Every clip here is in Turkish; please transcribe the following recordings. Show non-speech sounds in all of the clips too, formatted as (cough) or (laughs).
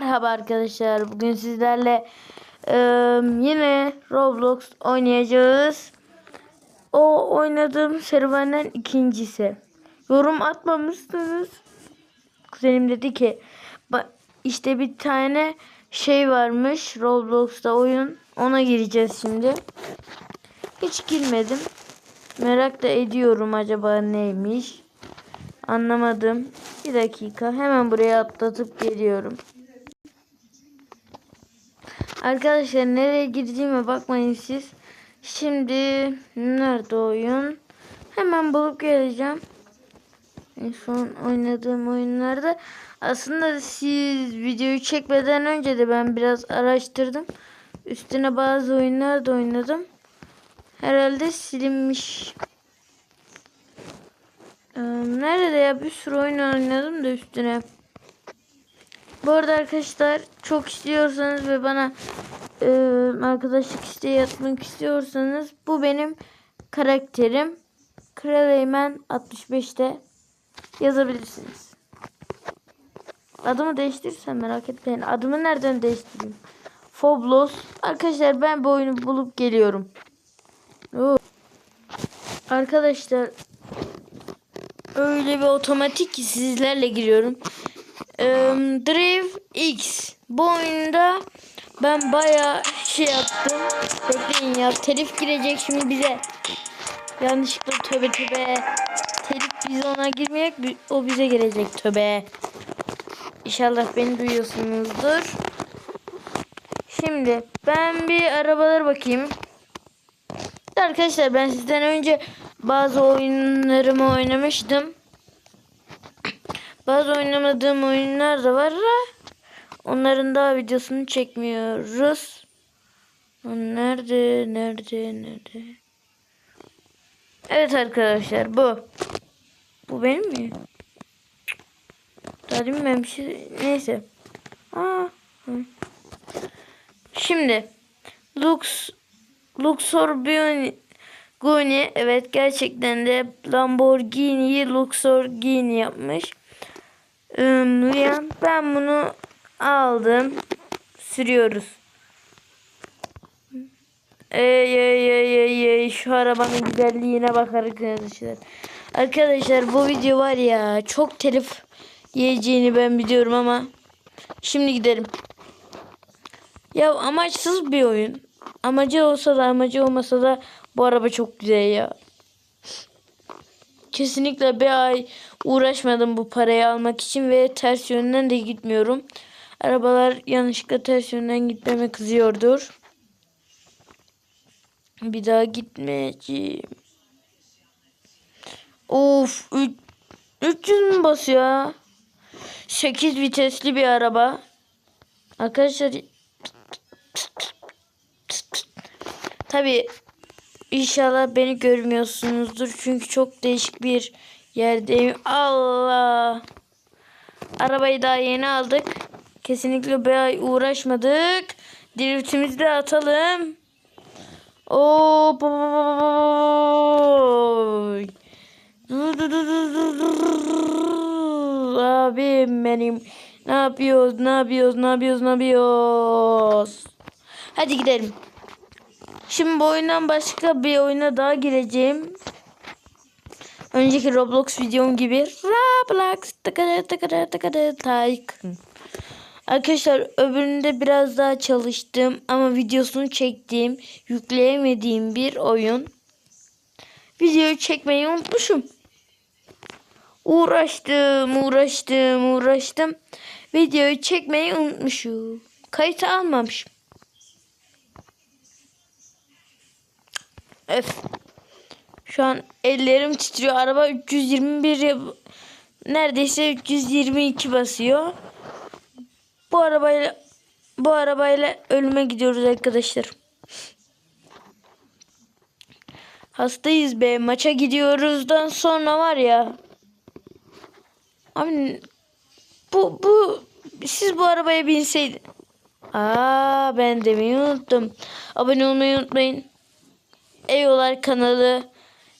Merhaba arkadaşlar. Bugün sizlerle e, yine Roblox oynayacağız. O oynadığım serüvenden ikincisi. Yorum atmamışsınız. Kuzenim dedi ki "Ba- işte bir tane şey varmış Roblox'ta oyun. Ona gireceğiz şimdi. Hiç girmedim. Merak da ediyorum acaba neymiş. Anlamadım. Bir dakika. Hemen buraya atlatıp geliyorum. Arkadaşlar nereye girdiğime bakmayın siz. Şimdi nerede oyun? Hemen bulup geleceğim. En son oynadığım oyunlarda aslında siz videoyu çekmeden önce de ben biraz araştırdım. Üstüne bazı oyunlar da oynadım. Herhalde silinmiş. Ee, nerede ya bir sürü oyun oynadım da üstüne. Bu arada arkadaşlar çok istiyorsanız ve bana e, arkadaşlık isteği atmak istiyorsanız bu benim karakterim. Kral Eymen 65'te yazabilirsiniz. Adımı değiştirirsem merak etmeyin. Adımı nereden değiştireyim? Foblos. Arkadaşlar ben bu oyunu bulup geliyorum. Oo. Arkadaşlar öyle bir otomatik ki sizlerle giriyorum. Ee, Drive X. Bu oyunda ben bayağı şey yaptım. Bekleyin ya. Telif girecek şimdi bize. Yanlışlıkla töbe töbe. Telif biz ona girmeyecek. O bize gelecek töbe. İnşallah beni duyuyorsunuzdur. Şimdi ben bir arabalara bakayım. Arkadaşlar ben sizden önce bazı oyunlarımı oynamıştım. Bazı oynamadığım oyunlar da var. Onların daha videosunu çekmiyoruz. Nerede, nerede, nerede? Evet arkadaşlar bu. Bu benim mi? Daha demin ben bir şey... Neyse. Aa. Şimdi Lux Luxor Bioni Guni evet gerçekten de Lamborghini'yi Luxorghini yapmış. Üm, ben bunu aldım. Sürüyoruz. Ey ey ey ey ey şu arabanın güzelliğine bak arkadaşlar. Arkadaşlar bu video var ya çok telif yiyeceğini ben biliyorum ama şimdi gidelim. Ya amaçsız bir oyun. Amacı olsa da amacı olmasa da bu araba çok güzel ya. Kesinlikle bir ay uğraşmadım bu parayı almak için ve ters yönden de gitmiyorum. Arabalar yanlışlıkla ters yönden gitmeme kızıyordur. Bir daha gitmeyeceğim. Of 300 mü basıyor? 8 vitesli bir araba. Arkadaşlar Tabi inşallah beni görmüyorsunuzdur. Çünkü çok değişik bir yerdeyim. Allah. Arabayı daha yeni aldık. Kesinlikle bir ay uğraşmadık. Driftimizi de atalım. Dur. Abim benim. Ne yapıyoruz? Ne yapıyoruz? Ne yapıyoruz? Ne yapıyoruz? Hadi gidelim. Şimdi bu oyundan başka bir oyuna daha gireceğim. Önceki Roblox videom gibi Roblox tıkıdı tıkıdı tıkıdı Tycoon. Arkadaşlar öbüründe biraz daha çalıştım ama videosunu çektiğim, yükleyemediğim bir oyun. Videoyu çekmeyi unutmuşum. Uğraştım, uğraştım, uğraştım. Videoyu çekmeyi unutmuşum. Kayıt almamışım. Öf. Şu an ellerim titriyor. Araba 321 yap- neredeyse 322 basıyor. Bu arabayla bu arabayla ölüme gidiyoruz arkadaşlar. Hastayız be. Maça gidiyoruzdan sonra var ya. Abi bu bu siz bu arabaya binseydin. Aa ben demeyi unuttum. Abone olmayı unutmayın. Eyolar kanalı.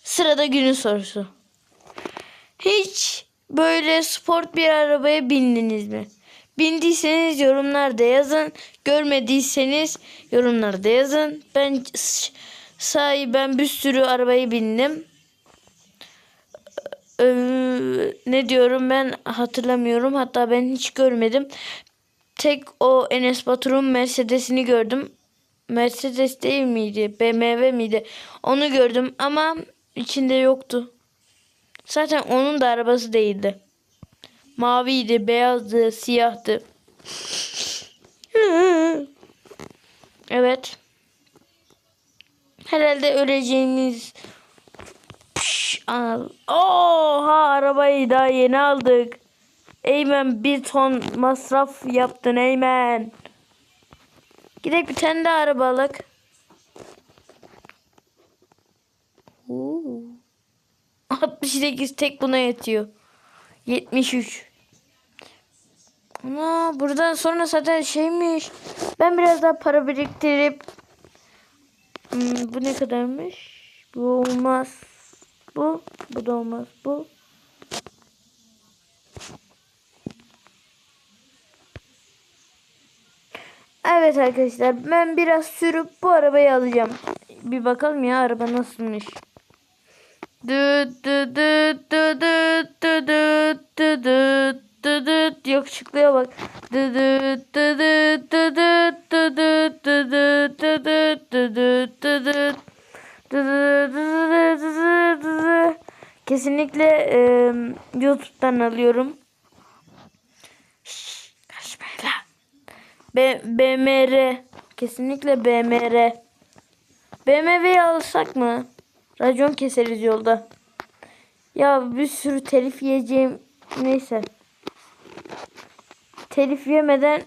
Sırada günün sorusu. Hiç böyle sport bir arabaya bindiniz mi? Bindiyseniz yorumlarda yazın. Görmediyseniz yorumlarda yazın. Ben sahi ben bir sürü arabayı bindim. Ee, ne diyorum ben hatırlamıyorum. Hatta ben hiç görmedim. Tek o Enes Batur'un Mercedes'ini gördüm. Mercedes değil miydi? BMW miydi? Onu gördüm ama içinde yoktu. Zaten onun da arabası değildi. Maviydi, beyazdı, siyahtı. (laughs) Evet. Herhalde öleceğimiz Pş, anladım. Oha arabayı daha yeni aldık. Eymen bir ton masraf yaptın Eymen. Gidelim bir tane daha araba alak. Oo. 68 tek buna yetiyor. 73. Ana buradan sonra zaten şeymiş. Ben biraz daha para biriktirip Hmm, bu ne kadarmış? Bu olmaz. Bu, bu da olmaz. Bu. Evet arkadaşlar ben biraz sürüp bu arabayı alacağım. Bir bakalım ya araba nasılmış. Düt düt düt düt düt düt düt düt düt düt yakışıklıya bak. Düt düt düt düt düt düt düt düt düt düt düt düt düt. Kesinlikle e, YouTube'dan alıyorum. B BMR. Kesinlikle BMR. BMW'yi alsak mı? Racon keseriz yolda. Ya bir sürü telif yiyeceğim. Neyse. Telif yemeden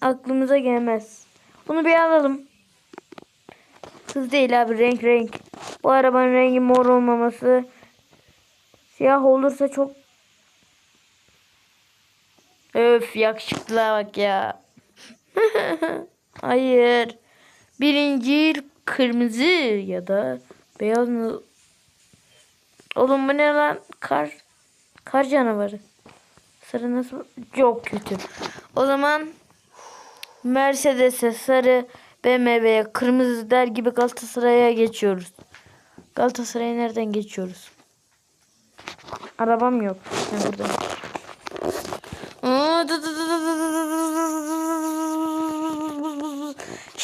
aklımıza gelmez. Bunu bir alalım. Kız değil abi renk renk. Bu arabanın rengi mor olmaması. Siyah olursa çok Öf yakışıklığa bak ya. (laughs) Hayır. Birinci kırmızı ya da beyaz mı? Oğlum bu ne lan? Kar. Kar canavarı. Sarı nasıl? Çok kötü. O zaman Mercedes'e sarı, BMW'ye kırmızı der gibi Galatasaray'a geçiyoruz. Galatasaray'a nereden geçiyoruz? Arabam yok. Ben buradayım.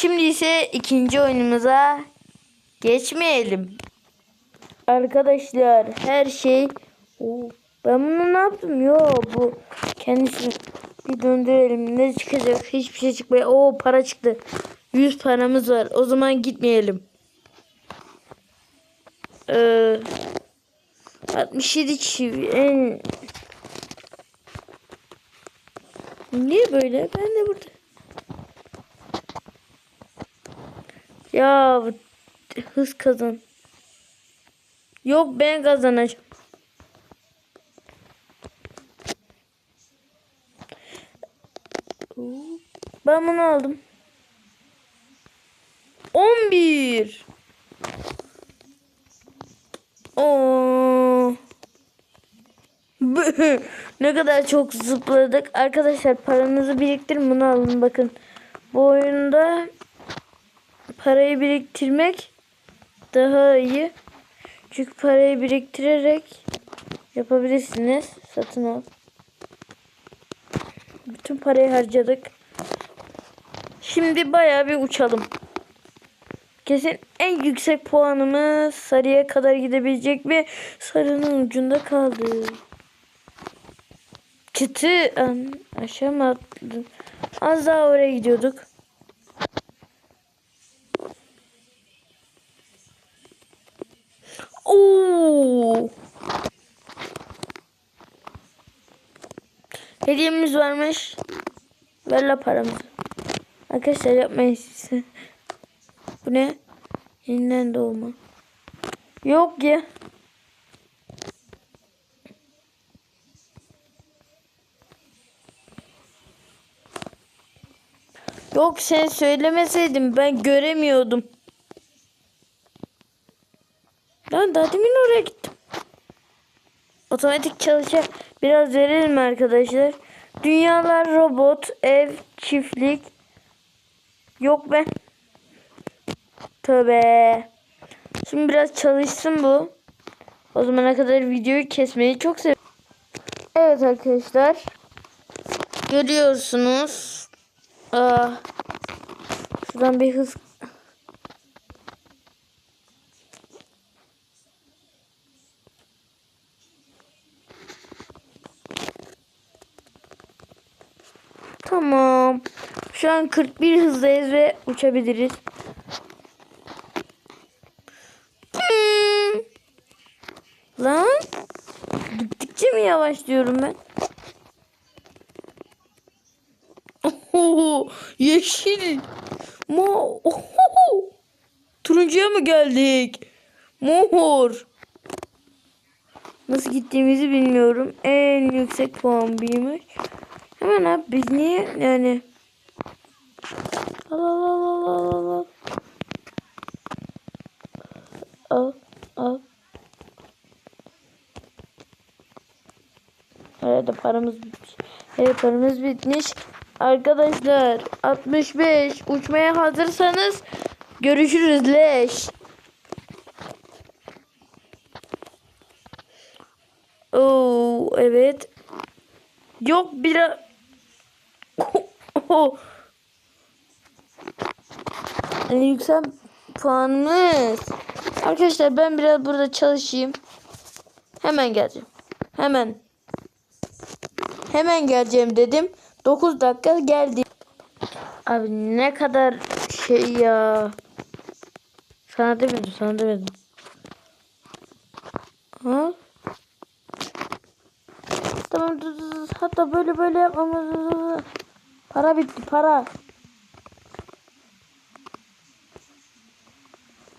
Şimdi ise ikinci oyunumuza geçmeyelim. Arkadaşlar her şey Oo, ben bunu ne yaptım? Yo bu kendisi bir döndürelim. Ne çıkacak? Hiçbir şey çıkmıyor. Oo para çıktı. 100 paramız var. O zaman gitmeyelim. Ee, 67 kişi en Niye böyle? Ben de burada. Ya hız kazan. Yok ben kazanacağım. Ben bunu aldım. 11. Oo. (laughs) ne kadar çok zıpladık. Arkadaşlar paranızı biriktirin bunu alın bakın. Bu oyunda parayı biriktirmek daha iyi. Çünkü parayı biriktirerek yapabilirsiniz. Satın al. Bütün parayı harcadık. Şimdi bayağı bir uçalım. Kesin en yüksek puanımız sarıya kadar gidebilecek ve sarının ucunda kaldı. Kötü an aşağı? Az daha oraya gidiyorduk. Oo! Hediyemiz varmış. Ver la paramızı. Arkadaşlar yapmayın siz. Bu ne? Yeniden doğma. Yok ya. Yok sen söylemeseydin ben göremiyordum. Lan daha demin oraya gittim. Otomatik çalışa biraz verelim arkadaşlar. Dünyalar robot, ev, çiftlik. Yok be. Tövbe. Şimdi biraz çalışsın bu. O zamana kadar videoyu kesmeyi çok seviyorum. Evet arkadaşlar. Görüyorsunuz. Aa, şuradan bir hız. Tamam. Şu an 41 hızdayız ve uçabiliriz. Hmm. Lan. Gittikçe mi yavaşlıyorum ben? Oho, yeşil. Mo. Oho. Turuncuya mı geldik? Mor. Nasıl gittiğimizi bilmiyorum. En yüksek puan birmiş. Hemen abi biz niye yani Al al al al al al. Al al. Herhalde paramız bitmiş. Evet paramız bitmiş. Arkadaşlar 65 uçmaya hazırsanız görüşürüz leş. Oo evet. Yok bir. (laughs) Oh. Yani yüksel puanımız. Arkadaşlar ben biraz burada çalışayım. Hemen geleceğim. Hemen. Hemen geleceğim dedim. 9 dakika geldi. Abi ne kadar şey ya. Sana demedim, sana demedim. Ha? Tamam hatta böyle böyle yapmamız. Para bitti para.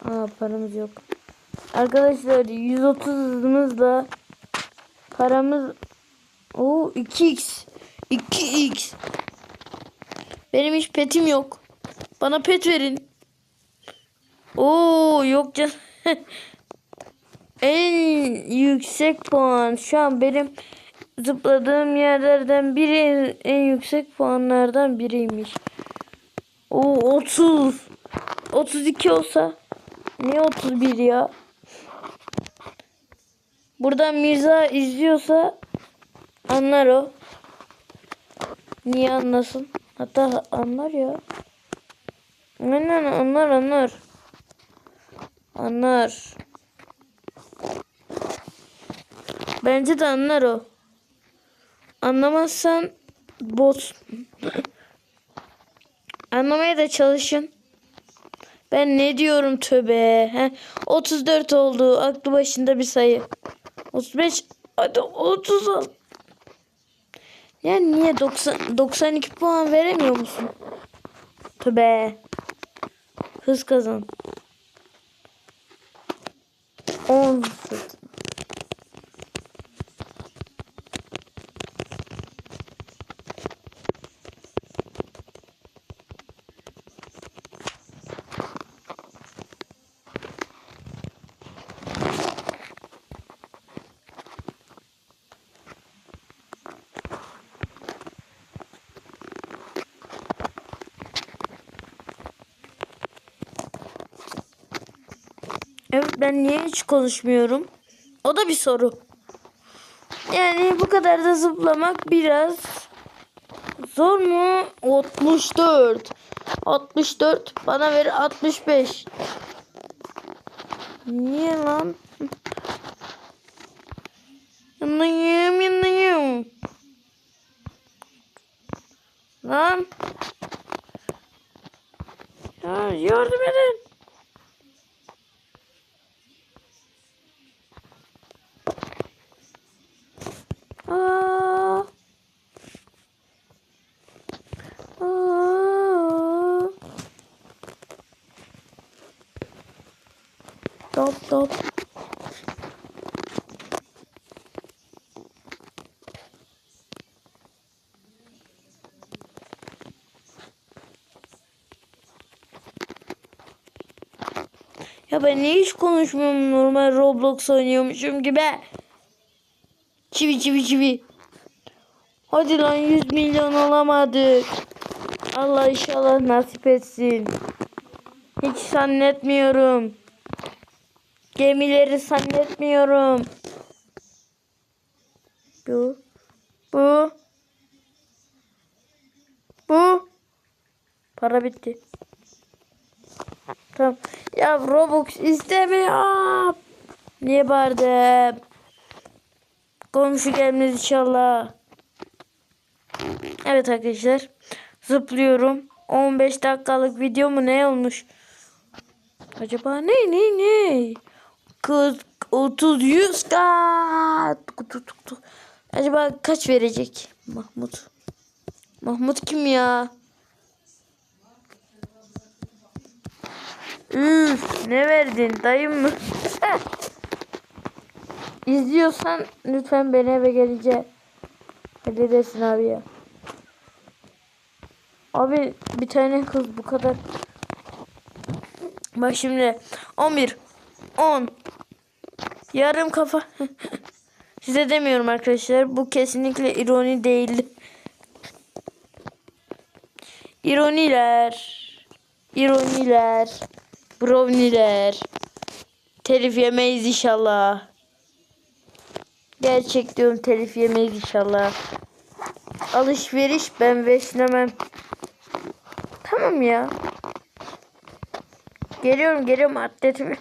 Aa paramız yok. Arkadaşlar 130 hızımızla paramız o 2x 2x Benim hiç petim yok. Bana pet verin. Oo yok can. (laughs) en yüksek puan şu an benim zıpladığım yerlerden biri en, en yüksek puanlardan biriymiş. O 30 32 olsa niye 31 ya? Buradan Mirza izliyorsa anlar o. Niye anlasın? Hatta anlar ya. Aynen anlar anlar. Anlar. Bence de anlar o. Anlamazsan bot. (clears throat) Anlamaya da çalışın. Ben ne diyorum töbe. He, 34 oldu. Aklı başında bir sayı. 35. Hadi 30 al. Ya niye 90 92 puan veremiyor musun? Töbe. Hız kazan. 10 Evet ben niye hiç konuşmuyorum? O da bir soru. Yani bu kadar da zıplamak biraz zor mu? 64. 64 bana ver 65. Niye lan? Yanayım yanayım. Lan. Ya yardım edin. Aa. Aa. Stop stop. Ya ben niye hiç konuşmuyorum normal Roblox oynuyormuşum gibi. Çivi çivi çivi. Hadi lan 100 milyon alamadık. Allah inşallah nasip etsin. Hiç zannetmiyorum. Gemileri zannetmiyorum. Bu. Bu. Bu. Para bitti. Tamam. Ya Robux istemiyorum. Niye bağırdım? Komşu gelmez inşallah. Evet arkadaşlar. Zıplıyorum. 15 dakikalık video mu ne olmuş? Acaba ne ne ne? 40 30 100 kat. Acaba kaç verecek Mahmut? Mahmut kim ya? Üf, ne verdin dayım (laughs) mı? İzliyorsan lütfen beni eve gelince halledersin abi ya. Abi bir tane kız bu kadar. Bak şimdi 11 10 yarım kafa (laughs) Size demiyorum arkadaşlar. Bu kesinlikle ironi değil. İroniler. İroniler. Browniler. Telif yemeyiz inşallah. Gerçek diyorum telif yemeyiz inşallah. Alışveriş ben veşlemem. Tamam ya. Geliyorum geliyorum atletimi.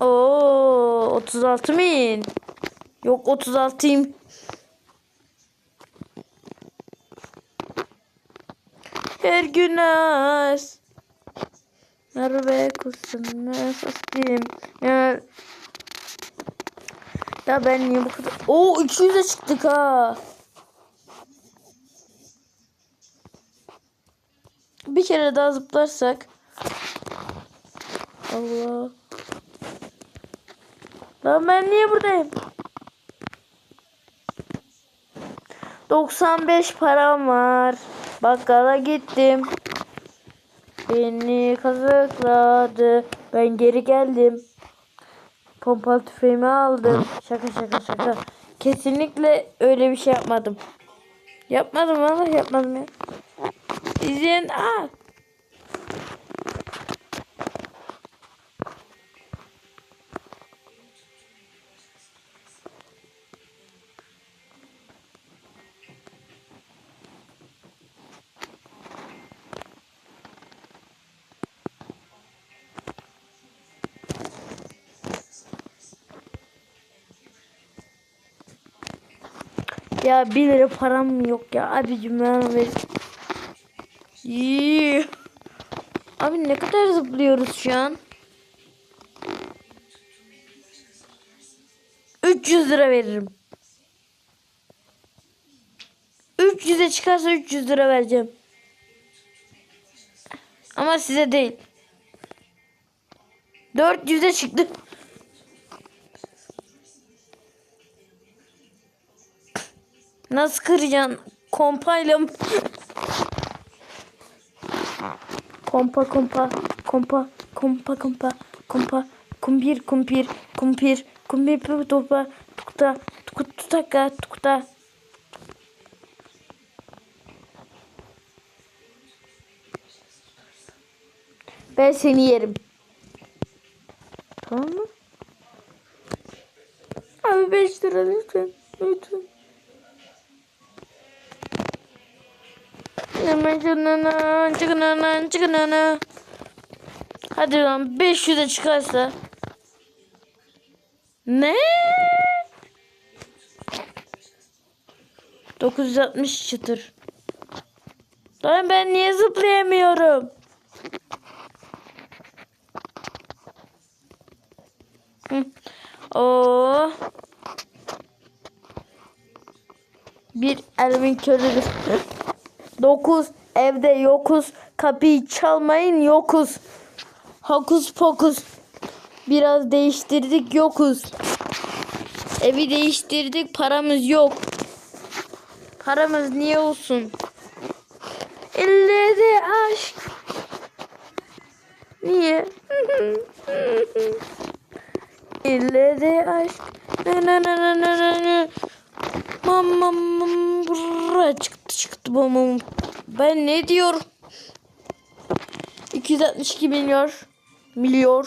Oo 36 bin. Yok 36'yım. Her gün az. Merve kusum nasıl ya. Ya ben niye bu kadar... Oo 200'e çıktık ha. Bir kere daha zıplarsak. Allah. Lan ben niye buradayım? 95 param var. Bakkala gittim. Beni kazıkladı. Ben geri geldim. Pompalı tüfeğimi aldım. Şaka şaka şaka. Kesinlikle öyle bir şey yapmadım. Yapmadım vallahi yapmadım ya. İzleyen aa. Ya 1 lira param yok ya. Abicim ben ver. Yii. Abi ne kadar zıplıyoruz şu an? 300 lira veririm. 300'e çıkarsa 300 lira vereceğim. Ama size değil. 400'e çıktı. Nasıl kıracaksın? Kompayla mı? Kompa kompa kompa kompa kompa kompa kumpir kumpir kumpir kumpir topa tukta tukutaka tukta Ben seni yerim. Tamam mı? Abi 5 lira lütfen. Lütfen. Hadi lan 500'e çıkarsa. Ne? 960 çıtır. Lan ben niye zıplayamıyorum? Oo. Bir elimin körüdür. 9 evde yokuz. Kapıyı çalmayın yokuz. Hokus pokus. Biraz değiştirdik yokuz. Evi değiştirdik paramız yok. Paramız niye olsun? Elleri aşk. Niye? (laughs) İlleri aşk. Na na na na na na. Mamam buraya çıktı mamam. Ben ne diyorum? 262 milyon milyon.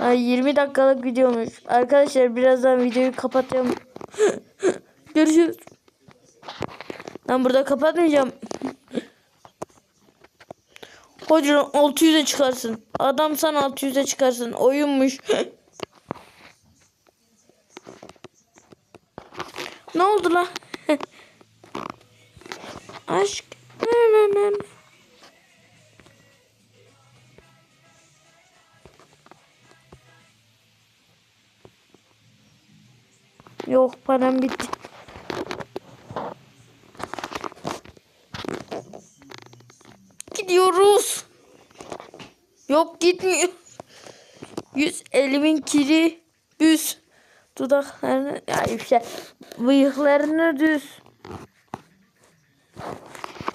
Ay 20 dakikalık videomuş. Arkadaşlar birazdan videoyu kapatıyorum. (laughs) Görüşürüz. Ben burada kapatmayacağım. Hocam 600'e çıkarsın. Adam sana 600'e çıkarsın. Oyunmuş. (laughs) ne oldu la? (laughs) Aşk. Yok param bitti. Gidiyoruz. Yok gitmiyor. Yüz elimin kiri düz. Dudaklarını ya işte bıyıklarını düz.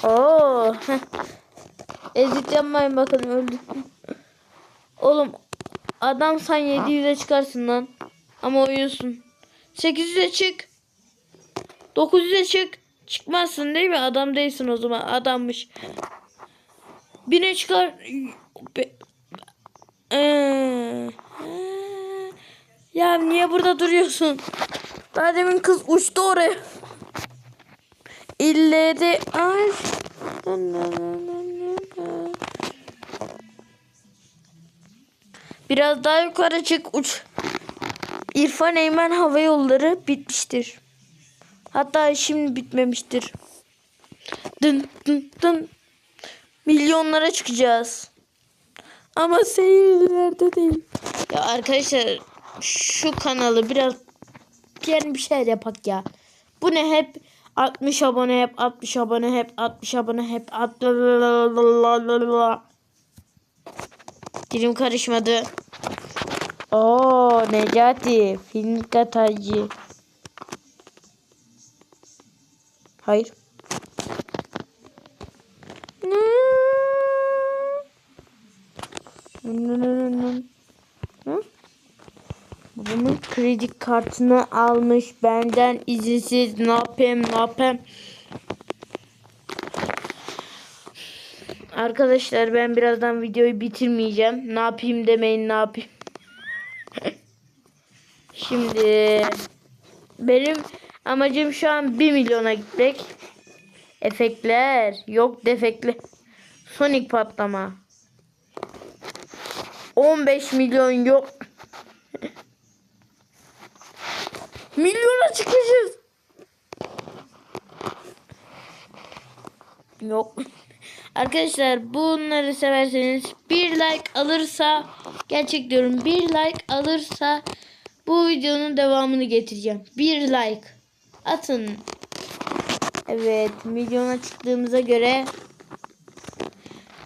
Oo. (laughs) Ezit yapmayın bakın öldüm. Oğlum adam sen 700'e çıkarsın lan. Ama oyunsun. 800'e çık. 900'e çık. Çıkmazsın değil mi? Adam değilsin o zaman. Adammış. Bine çıkar. Be- Ee, ya niye burada duruyorsun? Daha demin kız uçtu oraya. İlle de ay. Biraz daha yukarı çık uç. İrfan Eymen Hava Yolları bitmiştir. Hatta şimdi bitmemiştir. Dın dın dın. Milyonlara çıkacağız. Ama seyirlilerde değil. Ya arkadaşlar şu kanalı biraz diğer bir şey yapak ya. Bu ne hep 60 abone hep 60 abone hep 60 abone hep 60 Dilim karışmadı. Oo Necati film katacı. Hayır. Hı? Babamın kredi kartını almış benden izinsiz ne yapayım ne yapayım. Arkadaşlar ben birazdan videoyu bitirmeyeceğim. Ne yapayım demeyin ne yapayım. (laughs) Şimdi benim amacım şu an 1 milyona gitmek. Efektler yok defekli. Sonic patlama. 15 milyon yok. Milyona çıkmışız. Yok. Arkadaşlar bunları severseniz bir like alırsa gerçek diyorum bir like alırsa bu videonun devamını getireceğim. Bir like atın. Evet milyona çıktığımıza göre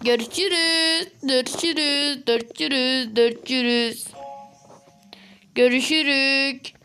görüşürüz. Görüşürüz. Görüşürüz. Görüşürüz. Görüşürük.